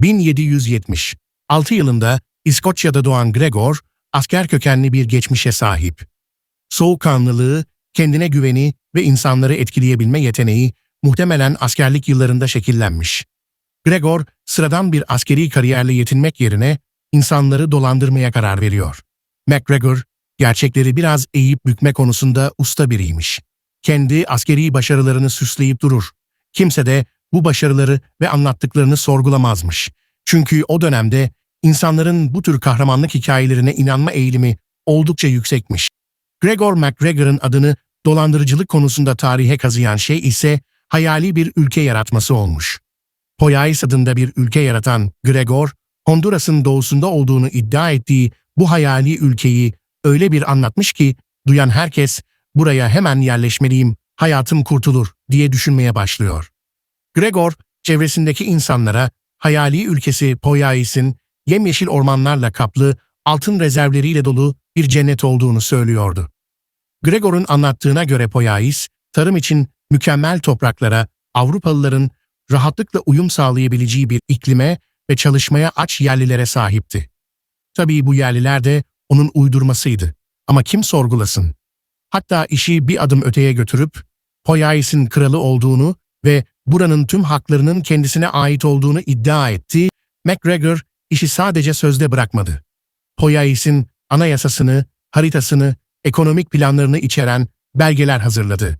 1770. 6 yılında İskoçya'da doğan Gregor, asker kökenli bir geçmişe sahip. Soğukkanlılığı, kendine güveni ve insanları etkileyebilme yeteneği muhtemelen askerlik yıllarında şekillenmiş. Gregor, sıradan bir askeri kariyerle yetinmek yerine insanları dolandırmaya karar veriyor. MacGregor, gerçekleri biraz eğip bükme konusunda usta biriymiş. Kendi askeri başarılarını süsleyip durur. Kimse de bu başarıları ve anlattıklarını sorgulamazmış. Çünkü o dönemde insanların bu tür kahramanlık hikayelerine inanma eğilimi oldukça yüksekmiş. Gregor MacGregor'ın adını dolandırıcılık konusunda tarihe kazıyan şey ise hayali bir ülke yaratması olmuş. Poyais adında bir ülke yaratan Gregor, Honduras'ın doğusunda olduğunu iddia ettiği bu hayali ülkeyi öyle bir anlatmış ki duyan herkes buraya hemen yerleşmeliyim, hayatım kurtulur diye düşünmeye başlıyor. Gregor, çevresindeki insanlara hayali ülkesi Poyais'in yemyeşil ormanlarla kaplı, altın rezervleriyle dolu bir cennet olduğunu söylüyordu. Gregor'un anlattığına göre Poyais, tarım için mükemmel topraklara, Avrupalıların rahatlıkla uyum sağlayabileceği bir iklime ve çalışmaya aç yerlilere sahipti. Tabii bu yerliler de onun uydurmasıydı. Ama kim sorgulasın? Hatta işi bir adım öteye götürüp, Poyais'in kralı olduğunu ve buranın tüm haklarının kendisine ait olduğunu iddia etti, MacGregor işi sadece sözde bırakmadı. Poyais'in anayasasını, haritasını, ekonomik planlarını içeren belgeler hazırladı.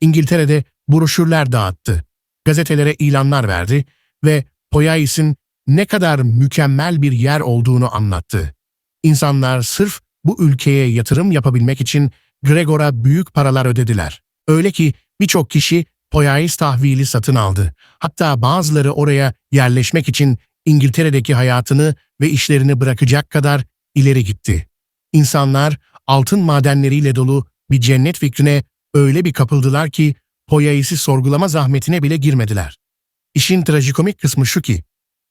İngiltere'de broşürler dağıttı, gazetelere ilanlar verdi ve Poyais'in ne kadar mükemmel bir yer olduğunu anlattı. İnsanlar sırf bu ülkeye yatırım yapabilmek için Gregor'a büyük paralar ödediler. Öyle ki birçok kişi Poyais tahvili satın aldı. Hatta bazıları oraya yerleşmek için İngiltere'deki hayatını ve işlerini bırakacak kadar ileri gitti. İnsanlar altın madenleriyle dolu bir cennet fikrine öyle bir kapıldılar ki Poyais'i sorgulama zahmetine bile girmediler. İşin trajikomik kısmı şu ki,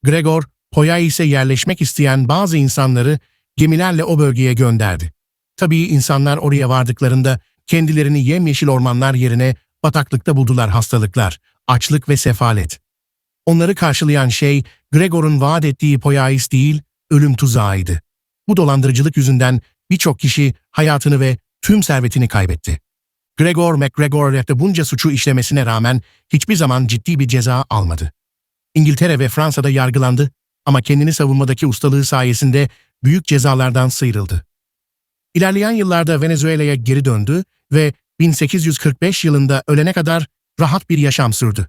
Gregor, Poyais'e yerleşmek isteyen bazı insanları gemilerle o bölgeye gönderdi. Tabii insanlar oraya vardıklarında kendilerini yemyeşil ormanlar yerine bataklıkta buldular hastalıklar, açlık ve sefalet. Onları karşılayan şey Gregor'un vaat ettiği Poyais değil, ölüm tuzağıydı. Bu dolandırıcılık yüzünden birçok kişi hayatını ve tüm servetini kaybetti. Gregor MacGregor bunca suçu işlemesine rağmen hiçbir zaman ciddi bir ceza almadı. İngiltere ve Fransa'da yargılandı ama kendini savunmadaki ustalığı sayesinde büyük cezalardan sıyrıldı. İlerleyen yıllarda Venezuela'ya geri döndü ve 1845 yılında ölene kadar rahat bir yaşam sürdü.